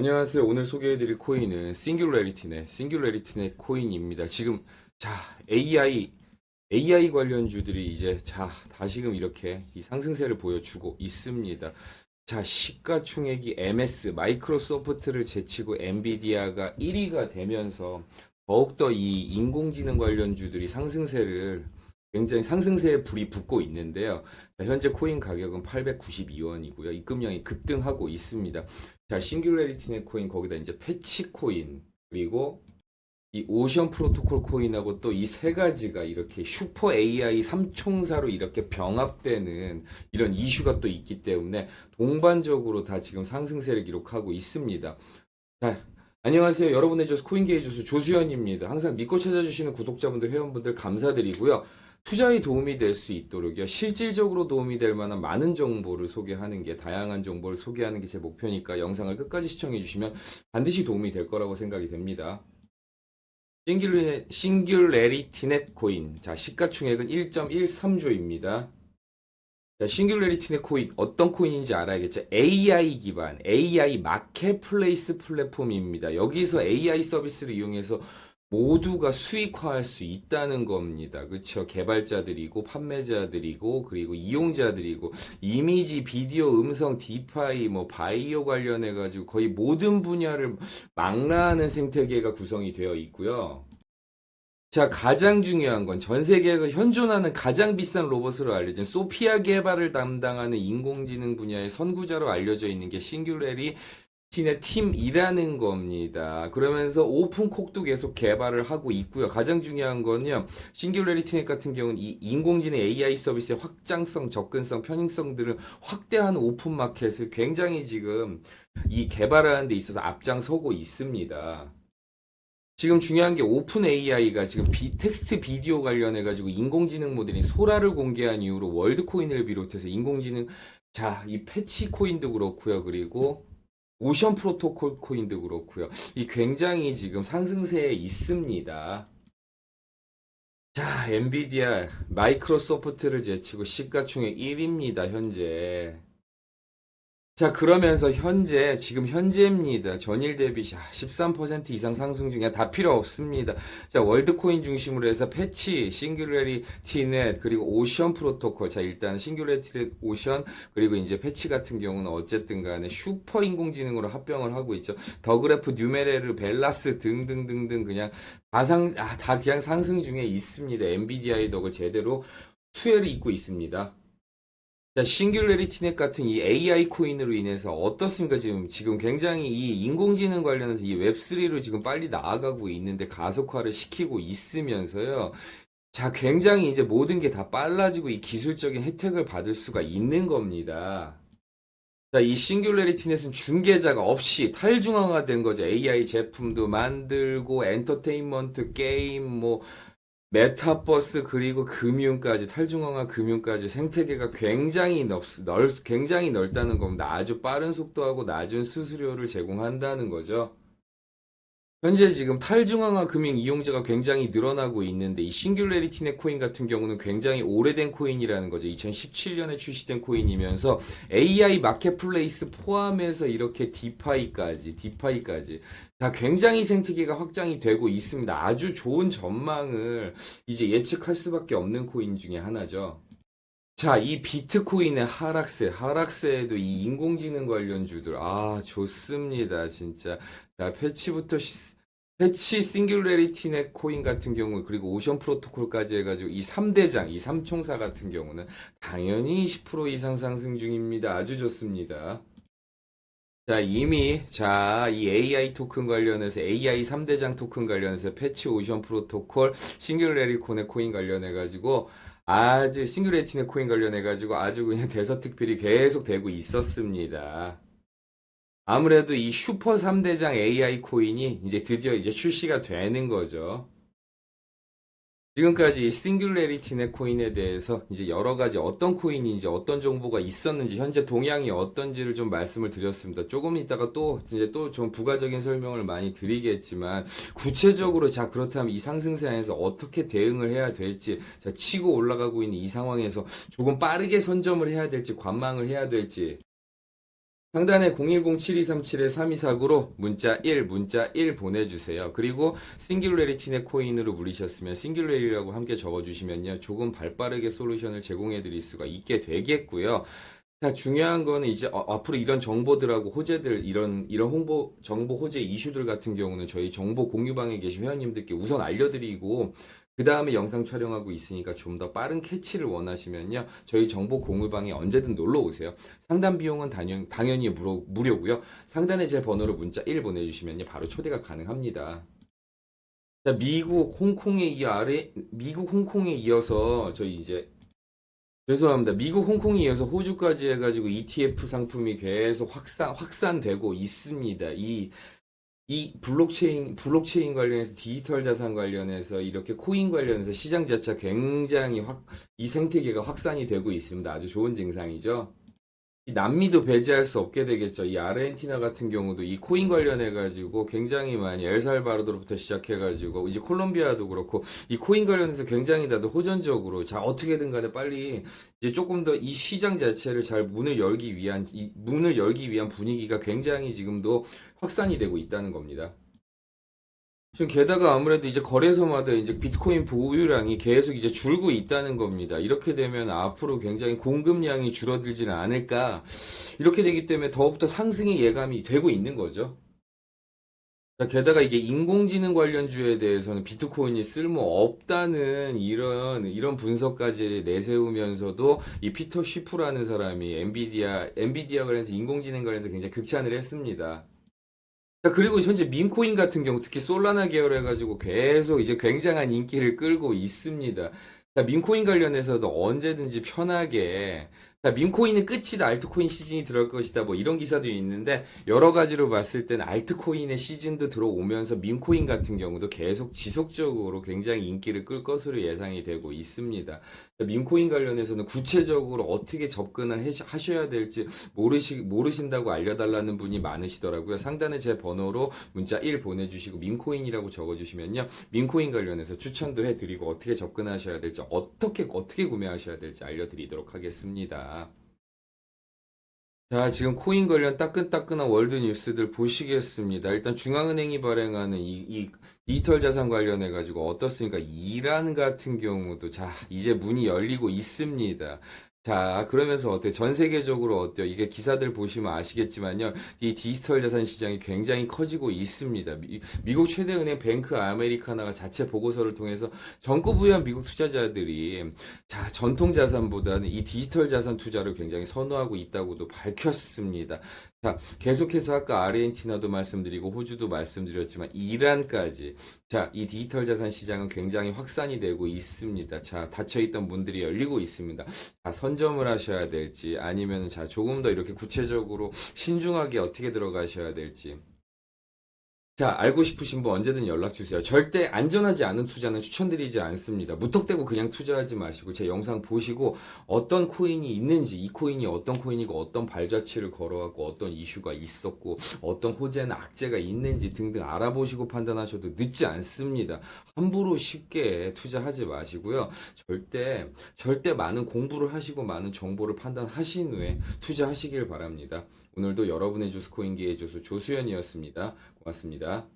안녕하세요. 오늘 소개해드릴 코인은 싱귤레리티네, 싱귤레리티네 코인입니다. 지금 자 AI AI 관련주들이 이제 자 다시금 이렇게 이 상승세를 보여주고 있습니다. 자 시가총액이 MS 마이크로소프트를 제치고 엔비디아가 1위가 되면서 더욱더 이 인공지능 관련주들이 상승세를 굉장히 상승세에 불이 붙고 있는데요. 자, 현재 코인 가격은 892원이고요. 입금량이 급등하고 있습니다. 자, 싱귤레리티네 코인 거기다 이제 패치 코인 그리고 이 오션 프로토콜 코인하고 또 이 세 가지가 이렇게 슈퍼 AI 삼총사로 이렇게 병합되는 이런 이슈가 또 있기 때문에 동반적으로 다 지금 상승세를 기록하고 있습니다. 자, 안녕하세요. 여러분의 코인계의 조수 조수연입니다. 항상 믿고 찾아주시는 구독자분들, 회원분들 감사드리고요. 투자에 도움이 될 수 있도록요. 실질적으로 도움이 될 만한 많은 정보를 소개하는 게 다양한 정보를 소개하는 게 제 목표니까 영상을 끝까지 시청해 주시면 반드시 도움이 될 거라고 생각이 됩니다. 싱귤레, 싱귤레리티넷 코인. 자, 시가총액은 1.13조입니다. 자, 싱귤레리티넷 코인 어떤 코인인지 알아야겠죠? AI 기반, AI 마켓플레이스 플랫폼입니다. 여기서 AI 서비스를 이용해서 모두가 수익화할 수 있다는 겁니다. 그렇죠? 개발자들이고 판매자들이고 그리고 이용자들이고 이미지, 비디오, 음성, 디파이, 뭐 바이오 관련해 가지고 거의 모든 분야를 망라하는 생태계가 구성이 되어 있고요. 자, 가장 중요한 건 전 세계에서 현존하는 가장 비싼 로봇으로 알려진 소피아 개발을 담당하는 인공지능 분야의 선구자로 알려져 있는 게 싱귤레리 티네 팀이라는 겁니다. 그러면서 오픈콕도 계속 개발을 하고 있고요. 가장 중요한 건요. 싱귤레리티넷 같은 경우는 이 인공지능 AI 서비스의 확장성, 접근성, 편익성들을 확대하는 오픈 마켓을 굉장히 지금 이 개발하는 데 있어서 앞장서고 있습니다. 지금 중요한 게 오픈 AI가 지금 비, 텍스트 비디오 관련해 가지고 인공지능 모델인 소라를 공개한 이후로 월드코인을 비롯해서 인공지능 자, 이 패치 코인도 그렇고요. 그리고 오션 프로토콜 코인도 그렇고요. 이 굉장히 지금 상승세에 있습니다. 자, 엔비디아, 마이크로소프트를 제치고 시가총액 1위입니다, 현재. 자, 그러면서 현재, 지금 현재입니다. 전일 대비 13% 이상 상승 중에 다 필요 없습니다. 자, 월드코인 중심으로 해서 패치, 싱귤레리티넷, 그리고 오션 프로토콜. 자, 일단 싱귤레리티넷 오션, 그리고 이제 패치 같은 경우는 어쨌든 간에 슈퍼 인공지능으로 합병을 하고 있죠. 더그래프, 뉴메레르, 벨라스 등등등등 그냥 다 상, 아, 다 그냥 상승 중에 있습니다. 엔비디아의 덕을 제대로 수혜를 잇고 있습니다. 자, 싱귤레리티넷 같은 이 AI 코인으로 인해서 어떻습니까? 지금, 지금 굉장히 이 인공지능 관련해서 이 웹3로 지금 빨리 나아가고 있는데 가속화를 시키고 있으면서요. 자, 굉장히 이제 모든 게 다 빨라지고 이 기술적인 혜택을 받을 수가 있는 겁니다. 자, 이 싱귤레리티넷은 중개자가 없이 탈중앙화된 거죠. AI 제품도 만들고, 엔터테인먼트, 게임, 뭐, 메타버스 그리고 금융까지 탈중앙화 금융까지 생태계가 굉장히 넓, 넓 굉장히 넓다는 겁니다. 아주 빠른 속도하고 낮은 수수료를 제공한다는 거죠. 현재 지금 탈중앙화 금융 이용자가 굉장히 늘어나고 있는데 이 싱귤레리티넷 코인 같은 경우는 굉장히 오래된 코인이라는 거죠. 2017년에 출시된 코인이면서 AI 마켓플레이스 포함해서 이렇게 디파이까지 디파이까지 다 굉장히 생태계가 확장이 되고 있습니다. 아주 좋은 전망을 이제 예측할 수밖에 없는 코인 중에 하나죠. 자, 이 비트코인의 하락세, 하락세에도 이 인공지능 관련주들, 아, 좋습니다, 진짜. 자, 패치부터, 시- 패치 싱귤레리티넷 코인 같은 경우, 그리고 오션 프로토콜까지 해가지고 이 3대장, 이 3총사 같은 경우는 당연히 10% 이상 상승 중입니다. 아주 좋습니다. 자, 이미, 자, 이 AI 토큰 관련해서, AI 3대장 토큰 관련해서 패치 오션 프로토콜, 싱귤레리콘의 코인 관련해가지고, 아주, 싱귤레리티네 코인 관련해가지고 아주 그냥 대서특필이 계속 되고 있었습니다. 아무래도 이 슈퍼 3대장 AI 코인이 이제 드디어 이제 출시가 되는 거죠. 지금까지 이 싱귤레리티 네 코인에 대해서 이제 여러 가지 어떤 코인인지 어떤 정보가 있었는지 현재 동향이 어떤지를 좀 말씀을 드렸습니다. 조금 있다가 또 이제 또 좀 부가적인 설명을 많이 드리겠지만 구체적으로 자 그렇다면 이 상승세 안에서 어떻게 대응을 해야 될지 자 치고 올라가고 있는 이 상황에서 조금 빠르게 선점을 해야 될지 관망을 해야 될지 상단에 010-7237-3249로 문자 1, 문자 1 보내주세요. 그리고 싱귤레리티네 코인으로 물리셨으면 싱귤레리라고 함께 적어주시면요. 조금 발빠르게 솔루션을 제공해 드릴 수가 있게 되겠고요. 자, 중요한 거는 이제 어, 앞으로 이런 정보들하고 호재들, 이런, 이런 홍보, 정보 호재 이슈들 같은 경우는 저희 정보 공유방에 계신 회원님들께 우선 알려드리고, 그 다음에 영상 촬영하고 있으니까 좀 더 빠른 캐치를 원하시면요. 저희 정보 공유방에 언제든 놀러 오세요. 상담 비용은 당연, 당연히 무료, 무료고요. 상단에 제 번호로 문자 1 보내주시면요. 바로 초대가 가능합니다. 자, 미국, 홍콩에 이어 미국, 홍콩에 이어서 저희 이제 죄송합니다. 미국, 홍콩에 이어서 호주까지 해가지고 ETF 상품이 계속 확산, 확산되고 있습니다. 이, 이 블록체인, 블록체인 관련해서 디지털 자산 관련해서 이렇게 코인 관련해서 시장 자체가 굉장히 확, 이 생태계가 확산이 되고 있습니다. 아주 좋은 증상이죠. 이 남미도 배제할 수 없게 되겠죠. 이 아르헨티나 같은 경우도 이 코인 관련해 가지고 굉장히 많이 엘살바도르부터 시작해 가지고 이제 콜롬비아도 그렇고 이 코인 관련해서 굉장히 다들 호전적으로 자 어떻게든 간에 빨리 이제 조금 더 이 시장 자체를 잘 문을 열기 위한 이 문을 열기 위한 분위기가 굉장히 지금도 확산이 되고 있다는 겁니다. 지금 게다가 아무래도 이제 거래소마다 이제 비트코인 보유량이 계속 이제 줄고 있다는 겁니다. 이렇게 되면 앞으로 굉장히 공급량이 줄어들지는 않을까. 이렇게 되기 때문에 더욱더 상승의 예감이 되고 있는 거죠. 자, 게다가 이게 인공지능 관련주에 대해서는 비트코인이 쓸모 없다는 이런 이런 분석까지 내세우면서도 이 피터 쉬프라는 사람이 엔비디아 엔비디아 관련해서 인공지능 관련해서 굉장히 극찬을 했습니다. 자, 그리고 현재 밈코인 같은 경우 특히 솔라나 계열 해가지고 계속 이제 굉장한 인기를 끌고 있습니다. 자, 밈코인 관련해서도 언제든지 편하게 자, 밈코인은 끝이다. 알트코인 시즌이 들어올 것이다. 뭐 이런 기사도 있는데 여러 가지로 봤을 땐 알트코인의 시즌도 들어오면서 밈코인 같은 경우도 계속 지속적으로 굉장히 인기를 끌 것으로 예상이 되고 있습니다. 자, 밈코인 관련해서는 구체적으로 어떻게 접근을 하셔야 될지 모르시, 모르신다고 알려달라는 분이 많으시더라고요. 상단에 제 번호로 문자 1 보내주시고 밈코인이라고 적어주시면요. 밈코인 관련해서 추천도 해드리고 어떻게 접근하셔야 될지 어떻게 어떻게 구매하셔야 될지 알려드리도록 하겠습니다. 자, 지금 코인 관련 따끈따끈한 월드 뉴스들 보시겠습니다. 일단 중앙은행이 발행하는 이, 이 디지털 자산 관련해 가지고 어떻습니까? 이란 같은 경우도 자, 이제 문이 열리고 있습니다. 자, 그러면서 어때요? 전 세계적으로 어때요? 이게 기사들 보시면 아시겠지만요. 이 디지털 자산 시장이 굉장히 커지고 있습니다. 미, 미국 최대 은행 뱅크 아메리카나가 자체 보고서를 통해서 정부 부여한 미국 투자자들이 자, 전통 자산보다는 이 디지털 자산 투자를 굉장히 선호하고 있다고도 밝혔습니다. 자, 계속해서 아까 아르헨티나도 말씀드리고 호주도 말씀드렸지만 이란까지 자, 이 디지털 자산 시장은 굉장히 확산이 되고 있습니다. 자, 닫혀 있던 문들이 열리고 있습니다. 자, 선 점을 하셔야 될지 아니면 자, 조금 더 이렇게 구체적으로 신중하게 어떻게 들어가셔야 될지 자, 알고 싶으신 분 언제든 연락 주세요. 절대 안전하지 않은 투자는 추천드리지 않습니다. 무턱대고 그냥 투자하지 마시고 제 영상 보시고 어떤 코인이 있는지, 이 코인이 어떤 코인이고 어떤 발자취를 걸어왔고 어떤 이슈가 있었고 어떤 호재나 악재가 있는지 등등 알아보시고 판단하셔도 늦지 않습니다. 함부로 쉽게 투자하지 마시고요. 절대 절대 많은 공부를 하시고 많은 정보를 판단하신 후에 투자하시길 바랍니다. 오늘도 여러분의 조수 코인계의 조수 조수연이었습니다. 고맙습니다.